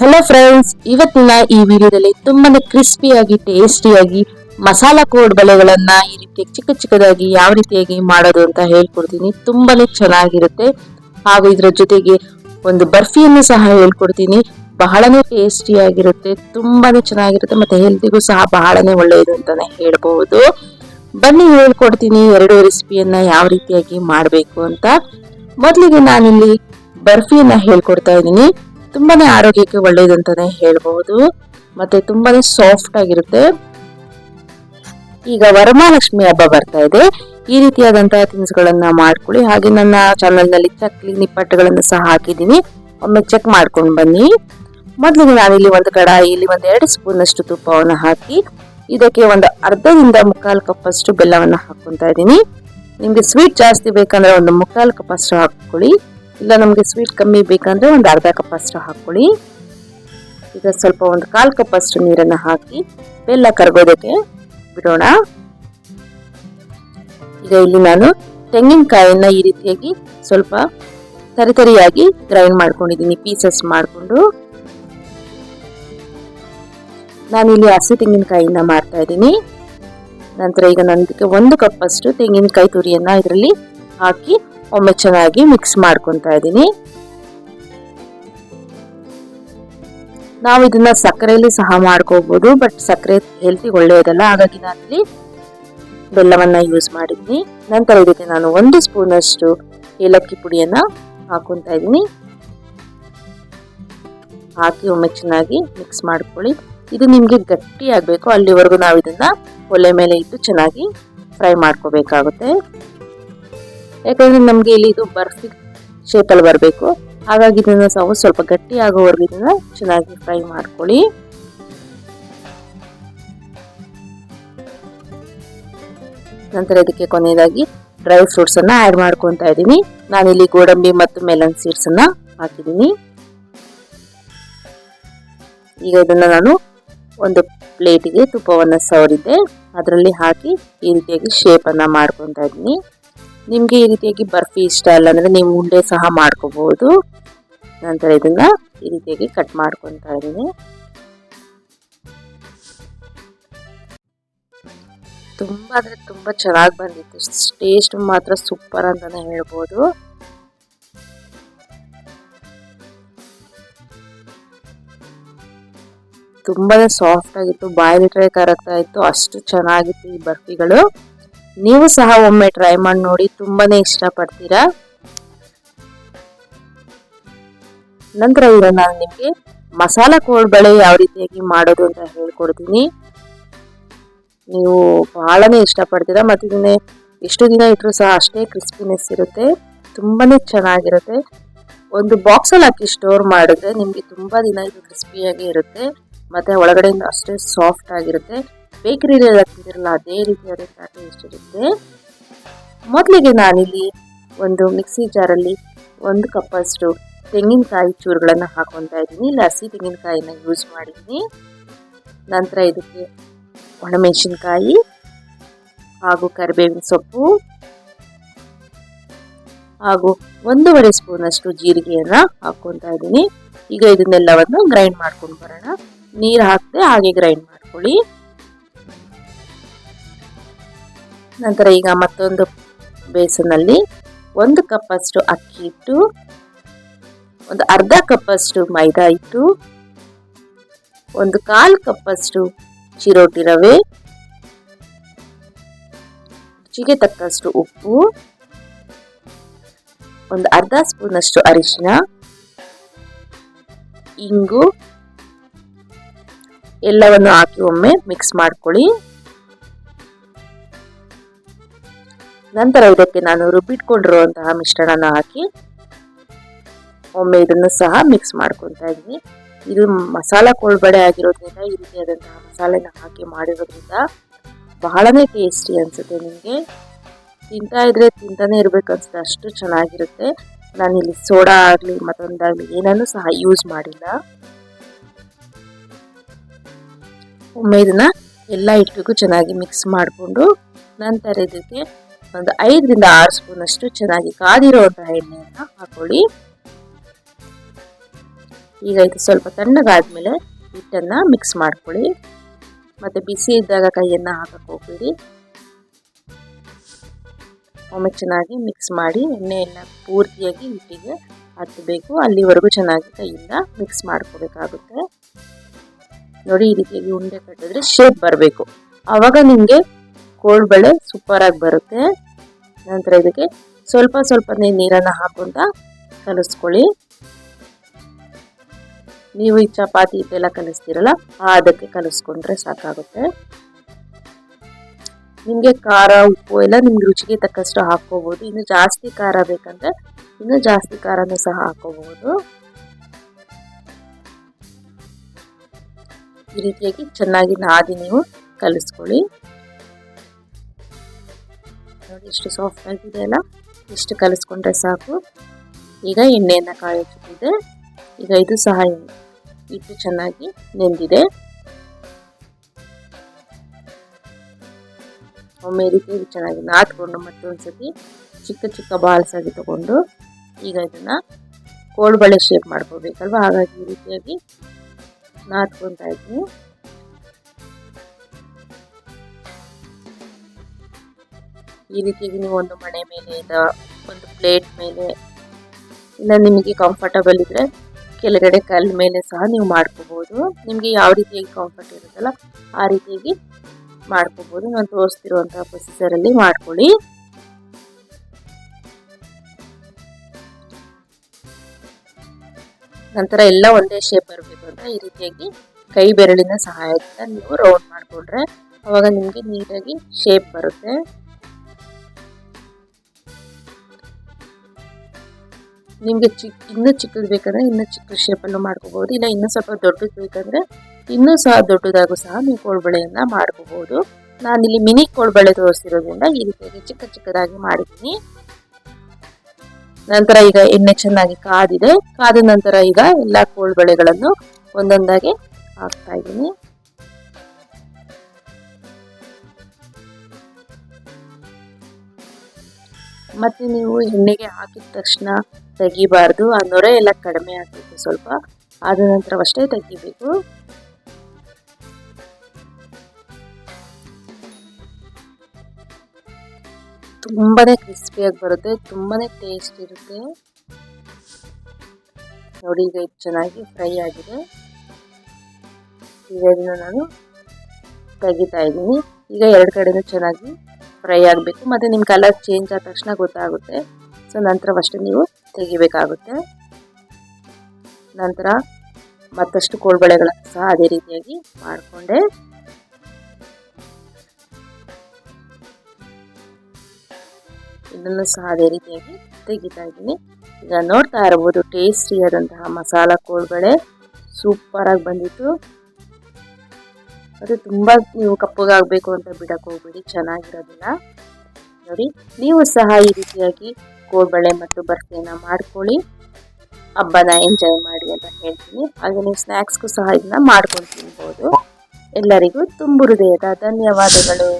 Hello friends ಇವತ್ತಿನ ಈ ವಿಡಿಯೋದಲ್ಲಿ ತುಂಬಾನೇ ಕ್ರಿಸ್ಪಿಯಾಗಿ ಟೇಸ್ಟಿಯಾಗಿ ಮಸಾಲಾ ಕೋಡ್ ಬಳೆಗಳನ್ನ ಈ ರೀತಿ ಚಿಕ್ಕ ಚಿಕ್ಕದಾಗಿ ಯಾವ ರೀತಿಯಾಗಿ ಮಾಡೋದು ಅಂತ ಹೇಳ್ಕೊಡ್ತೀನಿ. ತುಂಬಾನೇ ಚೆನ್ನಾಗಿರುತ್ತೆ. ಹಾಗೂ ಇದರ ಜೊತೆಗೆ ಒಂದು ಬರ್ಫಿಯನ್ನು ಸಹ ಹೇಳ್ಕೊಡ್ತೀನಿ. ಬಹಳನೇ ಟೇಸ್ಟಿಯಾಗಿರುತ್ತೆ ತುಂಬಾನೇ ಚೆನ್ನಾಗಿರುತ್ತೆ ಮತ್ತೆ ಹೆಲ್ತಿಗೂ ಸಹ ಬಹಳನೇ ಒಳ್ಳೆಯದು ಅಂತಾನೆ ಹೇಳ್ಬಹುದು ಬನ್ನಿ, ಹೇಳ್ಕೊಡ್ತೀನಿ ಎರಡು ರೆಸಿಪಿಯನ್ನ ಯಾವ ರೀತಿಯಾಗಿ ಮಾಡಬೇಕು ಅಂತ. ಮೊದಲಿಗೆ ನಾನಿಲ್ಲಿ ಬರ್ಫಿಯನ್ನ ಹೇಳ್ಕೊಡ್ತಾ ಇದ್ದೀನಿ. ತುಂಬಾನೇ ಆರೋಗ್ಯಕ್ಕೆ ಒಳ್ಳೇದು ಅಂತಾನೆ ಹೇಳ್ಬಹುದು ಮತ್ತೆ ತುಂಬಾನೇ ಸಾಫ್ಟ್ ಆಗಿರುತ್ತೆ. ಈಗ ವರಮಹಾಲಕ್ಷ್ಮಿ ಹಬ್ಬ ಬರ್ತಾ ಇದೆ. ಈ ರೀತಿಯಾದಂತಹ ತಿನಿಸುಗಳನ್ನ ಮಾಡ್ಕೊಳ್ಳಿ. ಹಾಗೆ ನನ್ನ ಚಾನಲ್ನಲ್ಲಿ ಚಕ್ಲಿ ನಿಪ್ಪಟ್ಟುಗಳನ್ನು ಸಹ ಹಾಕಿದ್ದೀನಿ. ಒಮ್ಮೆ ಚೆಕ್ ಮಾಡ್ಕೊಂಡು ಬನ್ನಿ. ಮೊದಲಿಗೆ ಇಲ್ಲಿ ಒಂದು ಕಡಾಯಿಯಲ್ಲಿ ಒಂದು ಎರಡು ಸ್ಪೂನ್ ಅಷ್ಟು ತುಪ್ಪವನ್ನು ಹಾಕಿ, ಇದಕ್ಕೆ ಒಂದು ಅರ್ಧದಿಂದ ಮುಕ್ಕಾಲು ಕಪ್ ಅಷ್ಟು ಬೆಲ್ಲವನ್ನು ಹಾಕೊಂತ ಇದ್ದೀನಿ. ನಿಮ್ಗೆ ಸ್ವೀಟ್ ಜಾಸ್ತಿ ಬೇಕಂದ್ರೆ ಒಂದು ಮುಕ್ಕಾಲು ಕಪ್ ಅಷ್ಟು ಹಾಕೊಳ್ಳಿ ಇಲ್ಲ, ನಮಗೆ ಸ್ವೀಟ್ ಕಮ್ಮಿ ಬೇಕಂದರೆ ಒಂದು ಅರ್ಧ ಕಪ್ ಅಷ್ಟು ಹಾಕ್ಕೊಳ್ಳಿ. ಈಗ ಸ್ವಲ್ಪ ಒಂದು ಕಾಲು ಕಪ್ ಅಷ್ಟು ನೀರನ್ನು ಹಾಕಿ ಬೆಲ್ಲ ಕರಗೋದಕ್ಕೆ ಬಿಡೋಣ. ಈಗ ಇಲ್ಲಿ ನಾನು ತೆಂಗಿನಕಾಯನ್ನು ಈ ರೀತಿಯಾಗಿ ಸ್ವಲ್ಪ ತರಿತರಿಯಾಗಿ ಗ್ರೈಂಡ್ ಮಾಡ್ಕೊಂಡಿದ್ದೀನಿ ಪೀಸಸ್ ಮಾಡಿಕೊಂಡು. ನಾನಿಲ್ಲಿ ಹಸಿ ತೆಂಗಿನಕಾಯಿನ ಮಾಡ್ತಾ ಇದ್ದೀನಿ. ನಂತರ ಈಗ ನನಗೆ ಒಂದು ಕಪ್ ಅಷ್ಟು ತೆಂಗಿನಕಾಯಿ ತುರಿಯನ್ನ ಇದರಲ್ಲಿ ಹಾಕಿ ಒಮ್ಮೆ ಚೆನ್ನಾಗಿ ಮಿಕ್ಸ್ ಮಾಡ್ಕೊತಾ ಇದ್ದೀನಿ. ನಾವು ಇದನ್ನ ಸಕ್ಕರೆಯಲ್ಲಿ ಸಹ ಮಾಡ್ಕೋಬಹುದು ಬಟ್ ಸಕ್ಕರೆ ಹೆಲ್ತಿಗೆ ಒಳ್ಳೆಯದಲ್ಲ, ಹಾಗಾಗಿ ನಾನು ಇಲ್ಲಿ ಬೆಲ್ಲವನ್ನ ಯೂಸ್ ಮಾಡಿದ್ದೀನಿ. ನಂತರ ಇದಕ್ಕೆ ನಾನು ಒಂದು ಸ್ಪೂನ್ ಅಷ್ಟು ಏಲಕ್ಕಿ ಪುಡಿಯನ್ನ ಹಾಕೊಂತ ಇದ್ದೀನಿ. ಹಾಕಿ ಒಮ್ಮೆ ಚೆನ್ನಾಗಿ ಮಿಕ್ಸ್ ಮಾಡ್ಕೊಳ್ಳಿ. ಇದು ನಿಮಗೆ ಗಟ್ಟಿ ಆಗಬೇಕು ಅಲ್ಲಿವರೆಗೂ ನಾವು ಇದನ್ನ ಒಲೆ ಮೇಲೆ ಇಟ್ಟು ಚೆನ್ನಾಗಿ ಫ್ರೈ ಮಾಡ್ಕೋಬೇಕಾಗುತ್ತೆ. ಯಾಕಂದ್ರೆ ನಮಗೆ ಇಲ್ಲಿ ಇದು ಬರ್ಫಿ ಶೇಪಲ್ಲಿ ಬರಬೇಕು. ಹಾಗಾಗಿ ಇದನ್ನ ನಾವು ಸ್ವಲ್ಪ ಗಟ್ಟಿ ಆಗೋವರೆಗೂ ಇದನ್ನ ಚೆನ್ನಾಗಿ ಫ್ರೈ ಮಾಡ್ಕೊಳ್ಳಿ. ನಂತರ ಇದಕ್ಕೆ ಕೊನೆಯದಾಗಿ ಡ್ರೈ ಫ್ರೂಟ್ಸ್ ಅನ್ನ ಆಡ್ ಮಾಡ್ಕೊತಾ ಇದ್ದೀನಿ. ನಾನಿಲ್ಲಿ ಗೋಡಂಬಿ ಮತ್ತು ಮೆಲನ್ ಸೀಡ್ಸ್ ಅನ್ನ ಹಾಕಿದ್ದೀನಿ. ಈಗ ಇದನ್ನ ನಾನು ಒಂದು ಪ್ಲೇಟಿಗೆ ತುಪ್ಪವನ್ನು ಸವರಿದ್ದೆ. ಅದರಲ್ಲಿ ಹಾಕಿ ಈ ರೀತಿಯಾಗಿ ಶೇಪನ್ನು ಮಾಡ್ಕೊತಾ ಇದ್ದೀನಿ. ನಿಮಗೆ ಈ ರೀತಿಯಾಗಿ ಬರ್ಫಿ ಇಷ್ಟ ಇಲ್ಲ ಅಂದರೆ ನೀವು ಉಂಡೆ ಸಹ ಮಾಡ್ಕೋಬಹುದು ನಂತರ ಇದನ್ನ ಈ ರೀತಿಯಾಗಿ ಕಟ್ ಮಾಡ್ಕೊತಾ ಇದ್ದೀನಿ. ತುಂಬ ಅಂದರೆ ತುಂಬ ಚೆನ್ನಾಗಿ ಬಂದಿತ್ತು. ಟೇಸ್ಟ್ ಮಾತ್ರ ಸೂಪರ್ ಅಂತಾನೆ ಹೇಳ್ಬೋದು. ತುಂಬಾ ಸಾಫ್ಟ್ ಆಗಿತ್ತು. ಬಾಯಲ್ಲಿ ಕರಗ್ತಾ ಇತ್ತು. ಅಷ್ಟು ಚೆನ್ನಾಗಿತ್ತು ಈ ಬರ್ಫಿಗಳು. ನೀವು ಸಹ ಒಮ್ಮೆ ಟ್ರೈ ಮಾಡಿ ನೋಡಿ, ತುಂಬಾನೇ ಇಷ್ಟಪಡ್ತೀರಾ? ನಂತರ ಈಗ ನಾನು ನಿಮಗೆ ಮಸಾಲ ಕೋಳ್ಬಳೆ ಯಾವ ರೀತಿಯಾಗಿ ಮಾಡೋದು ಅಂತ ಹೇಳ್ಕೊಡ್ತೀನಿ. ನೀವು ಬಹಳನೇ ಇಷ್ಟಪಡ್ತೀರಾ ಮತ್ತು ಇದನ್ನೇ ಎಷ್ಟು ದಿನ ಇಟ್ಟರು ಸಹ ಅಷ್ಟೇ ಕ್ರಿಸ್ಪಿನೆಸ್ ಇರುತ್ತೆ, ತುಂಬಾನೇ ಚೆನ್ನಾಗಿರುತ್ತೆ. ಒಂದು ಬಾಕ್ಸಲ್ಲಿ ಹಾಕಿ ಸ್ಟೋರ್ ಮಾಡಿದ್ರೆ ನಿಮಗೆ ತುಂಬ ದಿನ ಇದು ಕ್ರಿಸ್ಪಿಯಾಗಿ ಇರುತ್ತೆ, ಮತ್ತು ಒಳಗಡೆಯಿಂದ ಅಷ್ಟೇ ಸಾಫ್ಟ್ ಆಗಿರುತ್ತೆ. ಬೇಕರಿಲಿ ಹಾಕ್ತಿದ್ದಿರಲ್ಲ ಅದೇ ರೀತಿಯಾದ ಟೇಸ್ಟ್ ಇರುತ್ತೆ. ಮೊದಲಿಗೆ ನಾನಿಲ್ಲಿ ಒಂದು ಮಿಕ್ಸಿ ಜಾರಲ್ಲಿ ಒಂದು ಕಪ್ಪಷ್ಟು ತೆಂಗಿನಕಾಯಿ ಚೂರುಗಳನ್ನು ಹಾಕೊತಾ ಇದ್ದೀನಿ. ಇಲ್ಲ ಹಸಿ ತೆಂಗಿನಕಾಯಿನ ಯೂಸ್ ಮಾಡಿದ್ದೀನಿ. ನಂತರ ಇದಕ್ಕೆ ಒಣಮೆಣಸಿನ್ಕಾಯಿ ಹಾಗೂ ಕರಿಬೇವಿನ ಸೊಪ್ಪು ಹಾಗೂ ಒಂದೂವರೆ ಸ್ಪೂನಷ್ಟು ಜೀರಿಗೆಯನ್ನ ಹಾಕೊತಾ ಇದ್ದೀನಿ. ಈಗ ಇದನ್ನೆಲ್ಲವನ್ನು ಗ್ರೈಂಡ್ ಮಾಡ್ಕೊಂಡು ಬರೋಣ. ನೀರು ಹಾಕದೆ ಹಾಗೆ ಗ್ರೈಂಡ್ ಮಾಡ್ಕೊಳ್ಳಿ. ನಂತರ ಈಗ ಮತ್ತೊಂದು ಬೇಸನಲ್ಲಿ ಒಂದು ಕಪ್ಪಷ್ಟು ಅಕ್ಕಿ ಇಟ್ಟು, ಒಂದು ಅರ್ಧ ಕಪ್ಪಷ್ಟು ಮೈದಾ ಇಟ್ಟು, ಒಂದು ಕಾಲು ಕಪ್ಪಷ್ಟು ಚಿರೋಟಿ ರವೆ, ರುಚಿಗೆ ತಕ್ಕಷ್ಟು ಉಪ್ಪು, ಒಂದು ಅರ್ಧ ಸ್ಪೂನಷ್ಟು ಅರಿಶಿನ ಇಂಗು, ಎಲ್ಲವನ್ನು ಹಾಕಿ ಒಮ್ಮೆ ಮಿಕ್ಸ್ ಮಾಡ್ಕೊಳ್ಳಿ. ನಂತರ ಇದಕ್ಕೆ ನಾನು ರುಬ್ಬಿಟ್ಕೊಂಡಿರುವಂತಹ ಮಿಶ್ರಣನ ಹಾಕಿ ಒಮ್ಮೆ ಇದನ್ನು ಸಹ ಮಿಕ್ಸ್ ಮಾಡ್ಕೊತಾ ಇದ್ದೀನಿ ಇದು ಮಸಾಲ ಕೋಳ್ಬಡೆ ಆಗಿರೋದ್ರಿಂದ ಈ ರೀತಿಯಾದಂತಹ ಮಸಾಲೆನ ಹಾಕಿ ಮಾಡಿರೋದ್ರಿಂದ ಬಹಳನೇ ಟೇಸ್ಟಿ ಅನಿಸುತ್ತೆ ನಿಮಗೆ. ತಿಂತಾ ಇದ್ರೆ ತಿಂತಾನೆ ಇರಬೇಕು ಅನ್ಸುತ್ತೆ, ಅಷ್ಟು ಚೆನ್ನಾಗಿರುತ್ತೆ. ನಾನು ಇಲ್ಲಿ ಸೋಡಾ ಆಗಲಿ ಮತ್ತೊಂದಾಗಲಿ ಏನನ್ನು ಸಹ ಯೂಸ್ ಮಾಡಿಲ್ಲ. ಒಮ್ಮೆ ಇದನ್ನ ಎಲ್ಲ ಹಿಟ್ಟಿಗೂ ಚೆನ್ನಾಗಿ ಮಿಕ್ಸ್ ಮಾಡಿಕೊಂಡು ನಂತರ ಇದಕ್ಕೆ ಒಂದು ಐದರಿಂದ ಆರು ಸ್ಪೂನ್ ಅಷ್ಟು ಚೆನ್ನಾಗಿ ಕಾದಿರುವಂತಹ ಎಣ್ಣೆಯನ್ನು ಹಾಕೊಳ್ಳಿ. ಈಗ ಇದು ಸ್ವಲ್ಪ ತಣ್ಣಗಾದ್ಮೇಲೆ ಹಿಟ್ಟನ್ನು ಮಿಕ್ಸ್ ಮಾಡ್ಕೊಳ್ಳಿ. ಮತ್ತು ಬಿಸಿ ಇದ್ದಾಗ ಕೈಯನ್ನು ಹಾಕಕ್ಕೆ ಹೋಗ್ಬೇಡಿ. ಒಮ್ಮೆ ಚೆನ್ನಾಗಿ ಮಿಕ್ಸ್ ಮಾಡಿ ಎಣ್ಣೆ ಎಲ್ಲ ಪೂರ್ತಿಯಾಗಿ ಹಿಟ್ಟಿಗೆ ಹತ್ತಬೇಕು. ಅಲ್ಲಿವರೆಗೂ ಚೆನ್ನಾಗಿ ಕೈಯಿಂದ ಮಿಕ್ಸ್ ಮಾಡ್ಕೋಬೇಕಾಗುತ್ತೆ. ನೋಡಿ ಈ ರೀತಿಯಾಗಿ ಉಂಡೆ ಕಟ್ಟಿದ್ರೆ ಶೇಪ್ ಬರಬೇಕು. ಆವಾಗ ನಿಮಗೆ ಕೋಳ್ಬಳೆ ಸೂಪರಾಗಿ ಬರುತ್ತೆ. ನಂತರ ಇದಕ್ಕೆ ಸ್ವಲ್ಪ ಸ್ವಲ್ಪನೇ ನೀರನ್ನು ಹಾಕೊಂತ ಕಲಿಸ್ಕೊಳ್ಳಿ. ನೀವು ಈ ಚಪಾತಿ ಇದೆಲ್ಲ ಕಲಿಸ್ತೀರಲ್ಲ ಅದಕ್ಕೆ ಕಲಿಸ್ಕೊಂಡ್ರೆ ಸಾಕಾಗುತ್ತೆ. ನಿಮಗೆ ಖಾರ, ಉಪ್ಪು ಎಲ್ಲ ನಿಮ್ಗೆ ರುಚಿಗೆ ತಕ್ಕಷ್ಟು ಹಾಕೋಬಹುದು ಇನ್ನು ಜಾಸ್ತಿ ಖಾರ ಬೇಕಂದ್ರೆ ಇನ್ನು ಜಾಸ್ತಿ ಖಾರನೂ ಸಹ ಹಾಕೋಬಹುದು ಈ ರೀತಿಯಾಗಿ ಚೆನ್ನಾಗಿ ನಾದಿ ನೀವು ಕಲಿಸ್ಕೊಳ್ಳಿ. ನೋಡಿ ಎಷ್ಟು ಸಾಫ್ಟ್ ಆಗಿದೆ ಅಲ್ಲ? ಇಷ್ಟು ಕಲಿಸ್ಕೊಂಡ್ರೆ ಸಾಕು. ಈಗ ಎಣ್ಣೆಯನ್ನು ಕಾಯೋಕ್ಕಿದೆ ಈಗ ಇದು ಸಹ ಇಟ್ಟು ಚೆನ್ನಾಗಿ ನೆಂದಿದೆ. ಒಮ್ಮೆ ರೀತಿ ಚೆನ್ನಾಗಿ ನಾದ್ಕೊಂಡು ಮತ್ತೊಂದ್ಸತಿ ಚಿಕ್ಕ ಚಿಕ್ಕ ಬಾಲ್ಸ್ ಆಗಿ ತಗೊಂಡು ಈಗ ಇದನ್ನ ಕೋಳ್ಬಳೆ ಶೇಪ್ ಮಾಡ್ಕೋಬೇಕಲ್ವ? ಹಾಗಾಗಿ ಈ ರೀತಿಯಾಗಿ ನಾದ್ಕೊತಾ ಇದ್ದೀನಿ. ಈ ರೀತಿಯಾಗಿ ನೀವು ಒಂದು ಮಣೆ ಮೇಲೆ ಇಲ್ಲ ಒಂದು ಪ್ಲೇಟ್ ಮೇಲೆ ಇಲ್ಲ ನಿಮಗೆ ಕಂಫರ್ಟಬಲ್ ಇದ್ರೆ ಕೆಳಗಡೆ ಕಲ್ಲು ಮೇಲೆ ಸಹ ನೀವು ಮಾಡ್ಕೋಬಹುದು ನಿಮಗೆ ಯಾವ ರೀತಿಯಾಗಿ ಕಂಫರ್ಟ್ ಇರುತ್ತಲ್ಲ ಆ ರೀತಿಯಾಗಿ ಮಾಡ್ಕೋಬಹುದು ನಾನು ತೋರಿಸ್ತಿರುವಂತಹ ಪ್ರೊಸೀಜರ್ ಅಲ್ಲಿ ಮಾಡ್ಕೊಳ್ಳಿ. ನಂತರ ಎಲ್ಲ ಒಂದೇ ಶೇಪ್ ಬರಬೇಕು ಅಂತ ಈ ರೀತಿಯಾಗಿ ಕೈ ಬೆರಳಿನ ಸಹಾಯದಿಂದ ನೀವು ರೌಂಡ್ ಮಾಡಿಕೊಂಡ್ರೆ ಅವಾಗ ನಿಮಗೆ ನೀಟಾಗಿ ಶೇಪ್ ಬರುತ್ತೆ. ನಿಮಗೆ ಚಿಕ್ಕ ಇನ್ನೂ ಚಿಕ್ಕದು ಬೇಕಂದರೆ ಇನ್ನೂ ಚಿಕ್ಕ ಶೇಪಲ್ಲೂ ಮಾಡ್ಕೋಬೋದು. ಇಲ್ಲ ಇನ್ನೂ ಸ್ವಲ್ಪ ದೊಡ್ಡದು ಬೇಕಂದರೆ ಇನ್ನೂ ಸಹ ದೊಡ್ಡದಾಗೂ ಸಹ ನೀವು ಕೋಳ್ಬಳೆಯನ್ನು ಮಾಡ್ಕೋಬಹುದು ನಾನಿಲ್ಲಿ ಮಿನಿ ಕೋಳ್ಬಳೆ ತೋರಿಸಿರೋದ್ರಿಂದ ಈ ರೀತಿಯಾಗಿ ಚಿಕ್ಕ ಚಿಕ್ಕದಾಗಿ ಮಾಡಿದ್ದೀನಿ. ನಂತರ ಈಗ ಎಣ್ಣೆ ಚೆನ್ನಾಗಿ ಕಾದಿದೆ. ಕಾದ ನಂತರ ಈಗ ಎಲ್ಲ ಕೋಳ್ಬಳೆಗಳನ್ನು ಒಂದೊಂದಾಗಿ ಹಾಕ್ತಾ ಇದ್ದೀನಿ. ಮತ್ತೆ ನೀವು ಎಣ್ಣೆಗೆ ಹಾಕಿದ ತಕ್ಷಣ ತೆಗಿಬಾರ್ದು ಆ ನೊರೆ ಎಲ್ಲ ಕಡಿಮೆ ಆಗಬೇಕು ಸ್ವಲ್ಪ. ಆದ ನಂತರವಷ್ಟೇ ತೆಗಿಬೇಕು. ತುಂಬಾನೇ ಕ್ರಿಸ್ಪಿಯಾಗಿ ಬರುತ್ತೆ, ತುಂಬಾನೇ ಟೇಸ್ಟ್ ಇರುತ್ತೆ. ನೋಡಿ ಈಗ ಚೆನ್ನಾಗಿ ಫ್ರೈ ಆಗಿದೆ. ಈಗ ಇದನ್ನ ನಾನು ತೆಗಿತಾ ಇದ್ದೀನಿ. ಈಗ ಎರಡು ಕಡೆನೂ ಚೆನ್ನಾಗಿ ಫ್ರೈ ಆಗಬೇಕು, ಮತ್ತು ನಿಮ್ಮ ಕಲರ್ ಚೇಂಜ್ ಆದ ತಕ್ಷಣ ಗೊತ್ತಾಗುತ್ತೆ. ಸೊ ನಂತರವಷ್ಟೇ ನೀವು ತೆಗಿಬೇಕಾಗುತ್ತೆ. ನಂತರ ಮತ್ತಷ್ಟು ಕೋಳ್ಬಳೆಗಳನ್ನು ಸಹ ಅದೇ ರೀತಿಯಾಗಿ ಮಾಡಿಕೊಂಡೆ. ಇದನ್ನು ಸಹ ಅದೇ ರೀತಿಯಾಗಿ ತೆಗಿತಾ ಇದ್ದೀನಿ. ಈಗ ನೋಡ್ತಾ ಇರಬಹುದು ಟೇಸ್ಟಿಯಾದಂತಹ ಮಸಾಲ ಕೋಳ್ಬಳೆ. ಸೂಪರ್ ಆಗಿ ಬಂದಿತ್ತು. ಅದು ತುಂಬ ನೀವು ಕಪ್ಪಗಾಗಬೇಕು ಅಂತ ಬಿಡಕ್ಕೆ ಹೋಗ್ಬೇಡಿ ಚೆನ್ನಾಗಿರೋದಿಲ್ಲ ನೋಡಿ, ನೀವು ಸಹ ಈ ರೀತಿಯಾಗಿ ಕೋಡ್ಬಳೆ ಮತ್ತು ಬರ್ಫಿಯನ್ನು ಮಾಡ್ಕೊಳ್ಳಿ. ಹಬ್ಬನ ಎಂಜಾಯ್ ಮಾಡಿ ಅಂತ ಹೇಳ್ತೀನಿ. ಹಾಗೆ ನೀವು ಸ್ನ್ಯಾಕ್ಸ್ಗೂ ಸಹ ಇದನ್ನ ಮಾಡ್ಕೊಂಡು ತಿನ್ಬೋದು. ಎಲ್ಲರಿಗೂ ತುಂಬು ಹೃದಯದ ಧನ್ಯವಾದಗಳು.